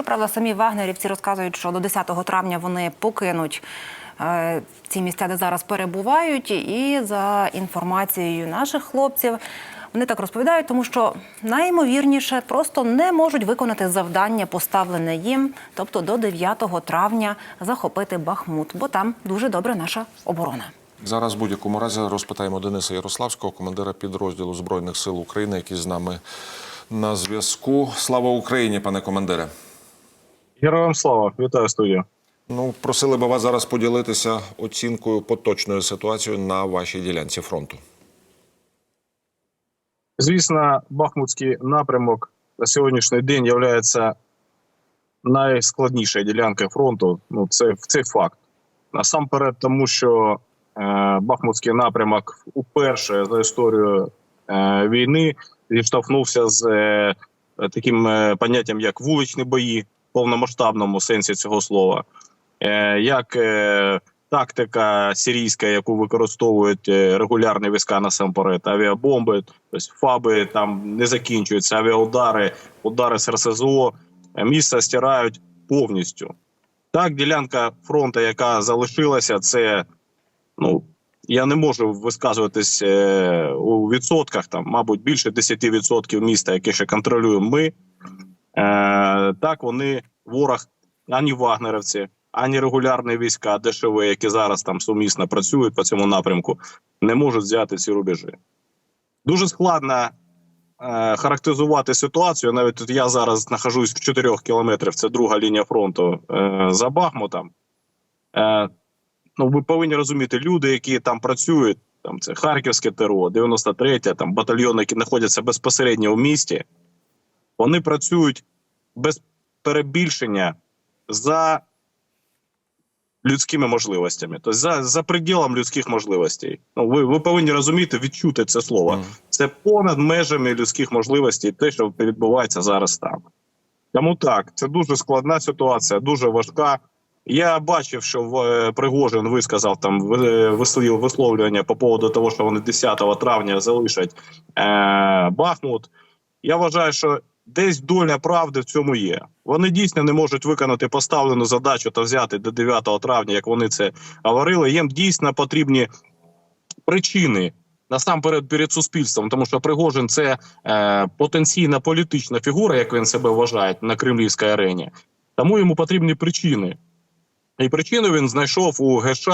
Щоправда, самі вагнерівці розказують, що до 10 травня вони покинуть е, ці місця, де зараз перебувають. І за інформацією наших хлопців, вони так розповідають, тому що найімовірніше просто не можуть виконати завдання, поставлене їм, тобто до 9 травня захопити Бахмут, бо там дуже добре наша оборона. Зараз в будь-якому разі розпитаємо Дениса Ярославського, командира підрозділу Збройних сил України, який з нами на зв'язку. Слава Україні, пане командире. Героям слава, вітаю студію. Ну, просили би вас зараз поділитися оцінкою поточної ситуації на вашій ділянці фронту. Звісно, Бахмутський напрямок на сьогоднішній день є найскладнішою ділянкою фронту. Ну, це, це факт. Насамперед, тому що е, Бахмутський напрямок уперше за історію е, війни зіштовхнувся з е, таким е, поняттям, як вуличні бої повномасштабному сенсі цього слова. Е, як е, тактика сирійська, яку використовують е, регулярні війська насамперед, авіабомби, тобто фаби там не закінчуються, авіаудари, удари з РСЗО, е, місто стирають повністю. Так, ділянка фронту, яка залишилася, це ну. Я не можу висказуватись у відсотках, там, мабуть, більше 10% міста, яке ще контролюємо ми. Е, так, вони ворог ані вагнерівці, ані регулярні війська ДШВ, які зараз там сумісно працюють по цьому напрямку, не можуть взяти ці рубежі. Дуже складно е, характеризувати ситуацію. Навіть тут я зараз знаходжусь в 4 кілометрах, це друга лінія фронту е, за Бахмутом. Ну, ви повинні розуміти, люди, які там працюють, там це Харківське ТРО, 93 там батальйони, які знаходяться безпосередньо в місті, вони працюють без перебільшення за людськими можливостями, тобто за, за приділом людських можливостей. Ну, ви, ви повинні розуміти, відчути це слово. Це понад межами людських можливостей, те, що відбувається зараз там. Тому так, це дуже складна ситуація, дуже важка. Я бачив, що е, Пригожин висказав там висловив висловлювання по поводу того, що вони 10 травня залишать е, Бахмут. Я вважаю, що десь доля правди в цьому є. Вони дійсно не можуть виконати поставлену задачу та взяти до 9 травня, як вони це говорили. Їм дійсно потрібні причини. Насамперед перед суспільством, тому що Пригожин це е, потенційна політична фігура, як він себе вважає на кремлівській арені. Тому йому потрібні причини. І причину він знайшов у ГШ,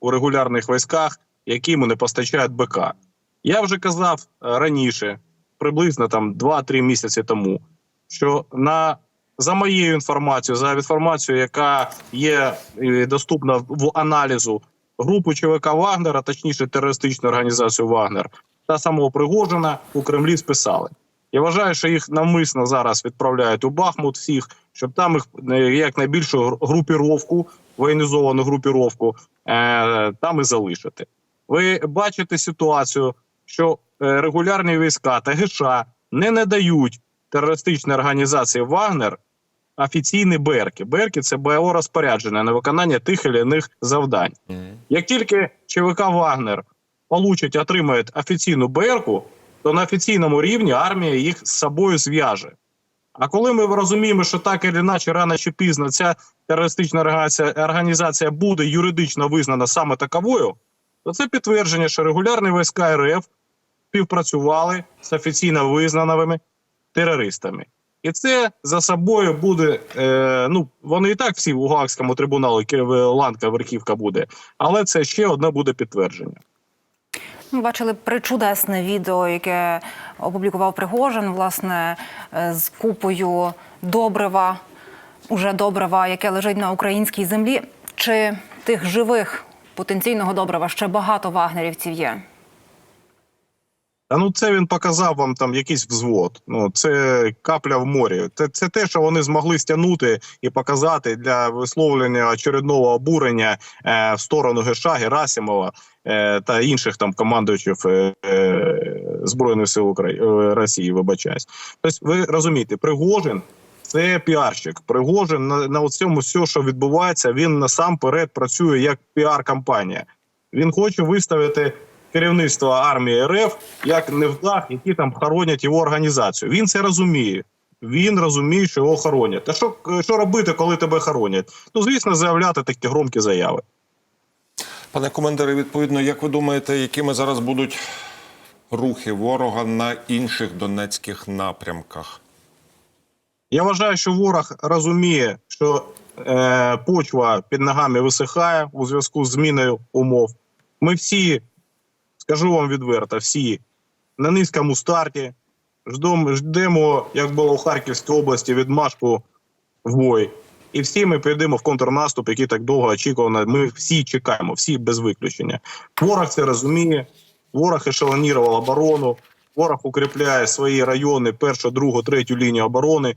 у регулярних військах, які йому не постачають БК. Я вже казав е, раніше, приблизно там 2-3 місяці тому, що на за моєю інформацією, за інформацією, яка є е, доступна в аналізу групу ЧВК Вагнера, точніше терористичну організацію Вагнер, та самого Пригожина у Кремлі списали. Я вважаю, що їх навмисно зараз відправляють у Бахмут всіх, щоб там їх е, як найбільшу групіровку, воєнізовану групіровку, е, там і залишити. Ви бачите ситуацію, що е, регулярні війська та ГШ не надають терористичній організації Вагнер офіційні берки. Берки це бойове розпорядження на виконання тих чи інших завдань. Як тільки ЧВК Вагнер получить, отримає офіційну БРКу, то на офіційному рівні армія їх з собою зв'яже. А коли ми розуміємо, що так і іначе рано чи пізно ця терористична організація буде юридично визнана саме таковою, то це підтвердження, що регулярні війська РФ співпрацювали з офіційно визнаними терористами. І це за собою буде. Е, ну вони і так всі у Гаагському трибуналі ланка верхівка буде, але це ще одне буде підтвердження. Ми бачили причудесне відео, яке опублікував Пригожин, власне, е, з купою добрива, уже добрива, яке лежить на українській землі. Чи тих живих потенційного добрива ще багато вагнерівців є? А ну це він показав вам там якийсь взвод. Ну це капля в морі. Це, це те, що вони змогли стягнути і показати для висловлення очередного обурення е, в сторону Геша, Герасимова е, та інших там командуючих е, е, збройних сил України е, Росії. Вибачаюсь. Тобто, ви розумієте, Пригожин. Це піарщик. Пригожин на, на цьому все, що відбувається, він насамперед працює як піар-кампанія. Він хоче виставити керівництво армії РФ як невдах, які там хоронять його організацію. Він це розуміє. Він розуміє, що його хоронять. Та що, що робити, коли тебе хоронять? Ну, звісно, заявляти такі громкі заяви. Пане командире, відповідно, як ви думаєте, якими зараз будуть рухи ворога на інших донецьких напрямках? Я вважаю, що ворог розуміє, що е, почва під ногами висихає у зв'язку з зміною умов. Ми всі, скажу вам відверто, всі на низькому старті. Ждемо, як було у Харківській області, відмашку в бой. І всі ми підемо в контрнаступ, який так довго очікувано. Ми всі чекаємо, всі без виключення. Ворог це розуміє. Ворог ешелонірував оборону. Ворог укріпляє свої райони, першу, другу, третю лінію оборони.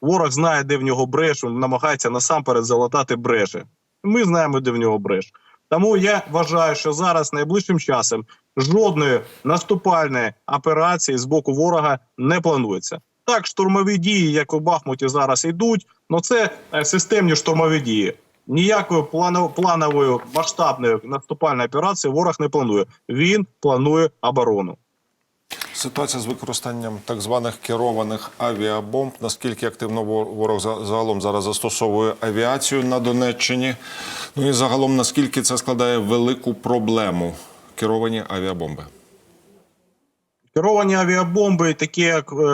Ворог знає, де в нього бреш, він намагається насамперед залатати бреші. Ми знаємо, де в нього бреш. Тому я вважаю, що зараз найближчим часом жодної наступальної операції з боку ворога не планується. Так, штурмові дії, як у Бахмуті зараз йдуть, але це е, системні штурмові дії. Ніякої плано- планової масштабної наступальної операції ворог не планує. Він планує оборону. Ситуація з використанням так званих керованих авіабомб. Наскільки активно ворог загалом зараз застосовує авіацію на Донеччині? Ну і загалом наскільки це складає велику проблему керовані авіабомби? Керовані авіабомби, такі як е, е,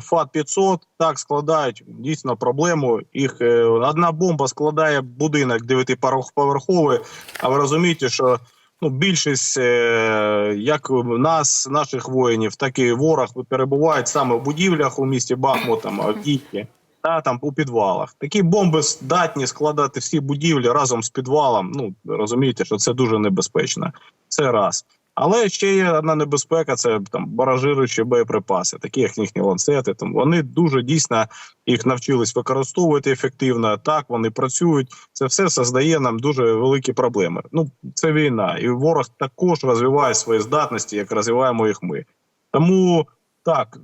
ФАТ-500, так складають дійсно проблему. Їх е, одна бомба складає будинок дев'ятиповерховий, а ви розумієте, що ну, більшість е, як нас, наших воїнів, так і ворог перебувають саме в будівлях у місті Бахмут, там, Авдіївці, та там у підвалах. Такі бомби здатні складати всі будівлі разом з підвалом. Ну розумієте, що це дуже небезпечно. Це раз. Але ще є одна небезпека: це там баражируючі боєприпаси, такі як їхні ланцети. Там вони дуже дійсно їх навчились використовувати ефективно. Так вони працюють. Це все создає нам дуже великі проблеми. Ну це війна, і ворог також розвиває свої здатності, як розвиваємо їх ми. Тому так.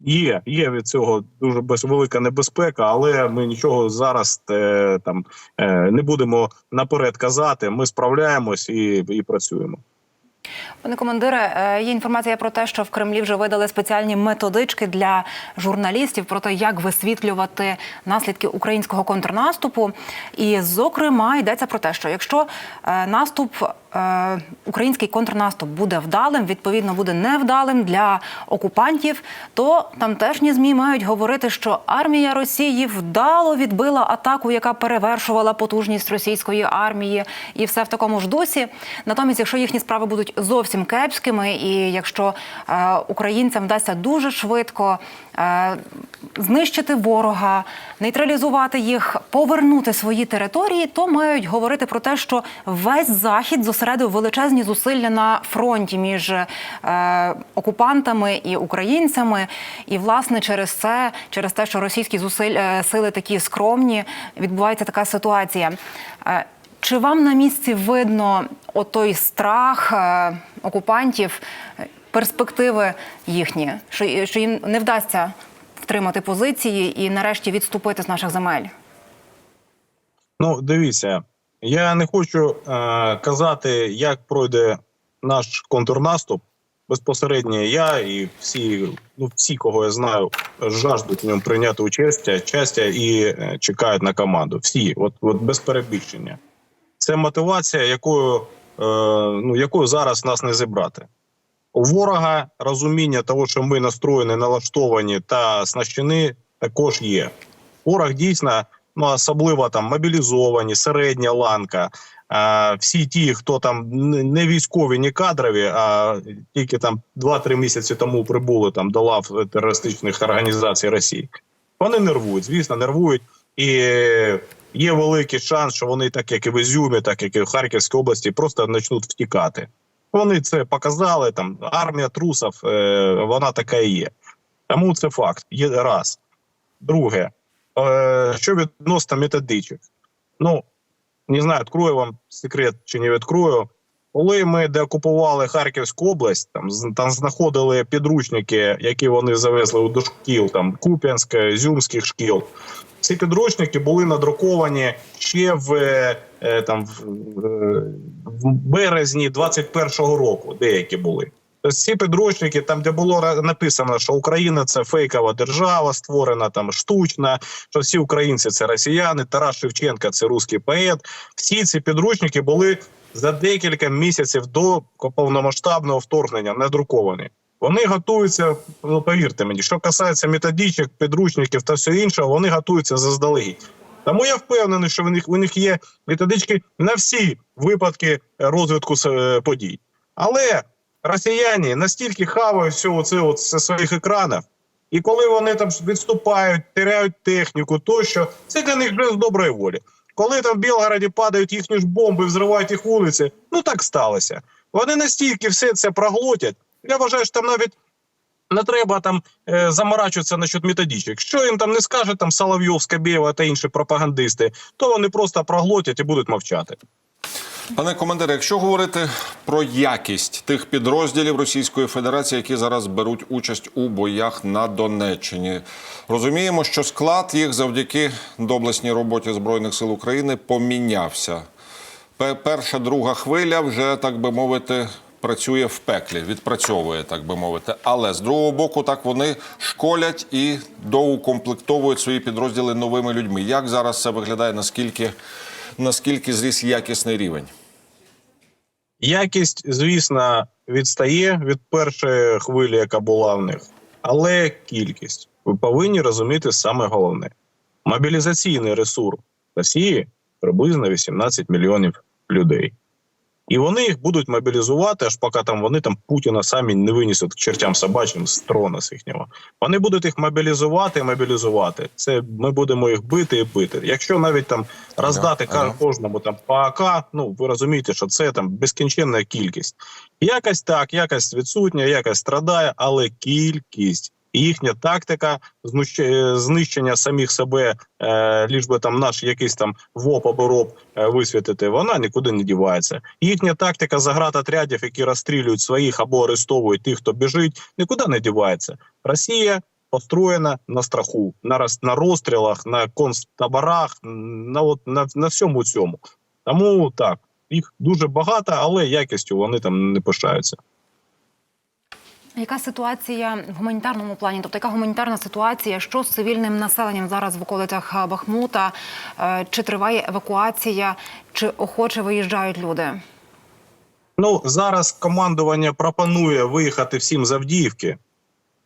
Є, є від цього дуже без велика небезпека, але ми нічого зараз е, там е, не будемо наперед казати. Ми справляємось і, і працюємо. Пане командире, е, є інформація про те, що в Кремлі вже видали спеціальні методички для журналістів про те, як висвітлювати наслідки українського контрнаступу. І, зокрема, йдеться про те, що якщо е, наступ, е, український контрнаступ буде вдалим, відповідно буде невдалим для окупантів, то тамтешні змі мають говорити, що армія Росії вдало відбила атаку, яка перевершувала потужність російської армії, і все в такому ж дусі. Натомість, якщо їхні справи будуть зовсім кепськими, і якщо е, українцям вдасться дуже швидко знищити ворога, нейтралізувати їх, повернути свої території, то мають говорити про те, що весь захід зосередив величезні зусилля на фронті між е, окупантами і українцями. І власне через це, через те, що російські зусиль е, сили такі скромні, відбувається така ситуація. Е, Чи вам на місці видно отой страх е, окупантів, е, перспективи їхні, що, що їм не вдасться втримати позиції і нарешті відступити з наших земель? Ну, дивіться, я не хочу е, казати, як пройде наш контрнаступ. Безпосередньо я і всі, ну всі, кого я знаю, жаждуть в ньому прийняти участь, участя і е, чекають на команду. Всі, от, от без перебільшення. Це мотивація, якою, е, ну, якою зараз нас не зібрати. У ворога розуміння того, що ми настроєні, налаштовані та оснащені, також є. Ворог дійсно, ну особливо там мобілізовані, середня ланка. А, всі ті, хто там не військові, не кадрові, а тільки там 2-3 місяці тому прибули там до лав терористичних організацій Росії. Вони нервують, звісно, нервують. І є великий шанс, що вони, так як і в Ізюмі, так як і в Харківській області, просто почнуть втікати. Вони це показали. Там армія трусів, е, вона така і є. Тому це факт. Є раз. Друге, е, що відносно методичок. Ну, не знаю, відкрою вам секрет чи не відкрою. Коли ми деокупували Харківську область, там, там знаходили підручники, які вони завезли до шкіл, там Куп'янська, Зюмських шкіл. Ці підручники були надруковані ще в, е, там, в, е, в березні 21-го року, деякі були. Тобто ці підручники, там де було написано, що Україна це фейкова держава, створена там штучна, що всі українці це росіяни, Тарас Шевченка це русський поет. Всі ці підручники були за декілька місяців до повномасштабного вторгнення надруковані. Вони готуються, ну повірте мені, що касається методичок, підручників та все інше, вони готуються заздалегідь. Тому я впевнений, що в них, у них є методички на всі випадки розвитку е, подій. Але росіяни настільки хавають всього це от зі своїх екранів, і коли вони там відступають, теряють техніку, тощо це для них вже з доброї волі. Коли там в Білгороді падають їхні ж бомби, взривають їх вулиці, ну так сталося. Вони настільки все це проглотять. Я вважаю, що там навіть не треба там е, заморачуватися насчет методичок. Що їм там не скаже там Соловйов, Скабєва та інші пропагандисти, то вони просто проглотять і будуть мовчати. Пане командире, якщо говорити про якість тих підрозділів Російської Федерації, які зараз беруть участь у боях на Донеччині, розуміємо, що склад їх завдяки доблесній роботі Збройних сил України помінявся. Перша, друга хвиля вже, так би мовити, працює в пеклі, відпрацьовує, так би мовити. Але з другого боку, так вони школять і доукомплектовують свої підрозділи новими людьми. Як зараз це виглядає? Наскільки, наскільки зріс якісний рівень? Якість, звісно, відстає від першої хвилі, яка була в них, але кількість. Ви повинні розуміти саме головне: мобілізаційний ресурс Росії приблизно 18 мільйонів людей. І вони їх будуть мобілізувати, аж поки там вони там Путіна самі не винесуть к чертям собачим з трона з їхнього. Вони будуть їх мобілізувати, мобілізувати. Це ми будемо їх бити і бити. Якщо навіть там роздати Ага, ага. кожному там по АК, ну ви розумієте, що це там безкінченна кількість. Якась так, якась відсутня, якась страдає, але кількість. Їхня тактика е, знищення самих себе, е, ліж би там наш якийсь там ВОП або РОП е, висвітити, вона нікуди не дівається. Їхня тактика заградотрядів, які розстрілюють своїх або арестовують тих, хто біжить, нікуди не дівається. Росія построєна на страху, на роз, на розстрілах, на концтаборах, на от на, на всьому цьому. Тому так їх дуже багато, але якістю вони там не пишаються. Яка ситуація в гуманітарному плані? Тобто, яка гуманітарна ситуація? Що з цивільним населенням зараз в околицях е, Бахмута? Е, Чи триває евакуація, чи охоче виїжджають люди? Ну зараз командування пропонує виїхати всім з Авдіївки.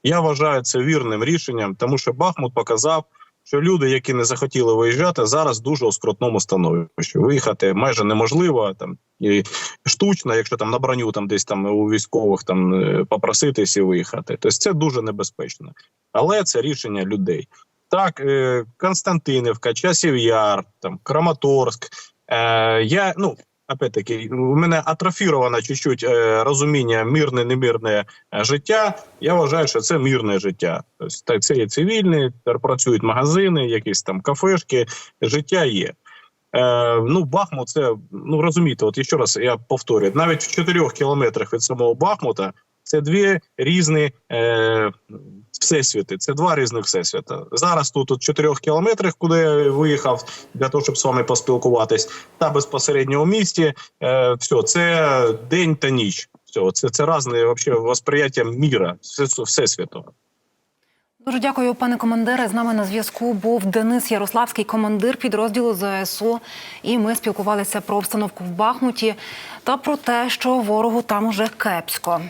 Я вважаю це вірним рішенням, тому що Бахмут показав, що люди, які не захотіли виїжджати, зараз дуже у скрутному становищі. Виїхати майже неможливо там і штучно, якщо там на броню там десь там у військових там е, попроситись і виїхати. Тобто це дуже небезпечно, але це рішення людей. Так, е, Константинівка, Часів Яр, там Краматорськ. Е, я ну опять-таки, у мене атрофіровано чуть-чуть е, розуміння мирне, немирне е, життя. Я вважаю, що це мирне життя. Тобто це є цивільне, працюють магазини, якісь там кафешки. Життя є. Е, ну, Бахмут, це ну розумієте, от ще раз я повторюю, навіть в чотирьох кілометрах від самого Бахмута це дві різні е, всесвіти. Це два різних всесвіта. Зараз тут у чотирьох кілометрах, куди я виїхав для того, щоб з вами поспілкуватись, та безпосередньо у місті. Е, все, це день та ніч. Все, це, це різне вообще восприяття міра, все- всесвіту. Дуже дякую, пане командире. З нами на зв'язку був Денис Ярославський, командир підрозділу ЗСУ. І ми спілкувалися про обстановку в Бахмуті та про те, що ворогу там уже кепсько.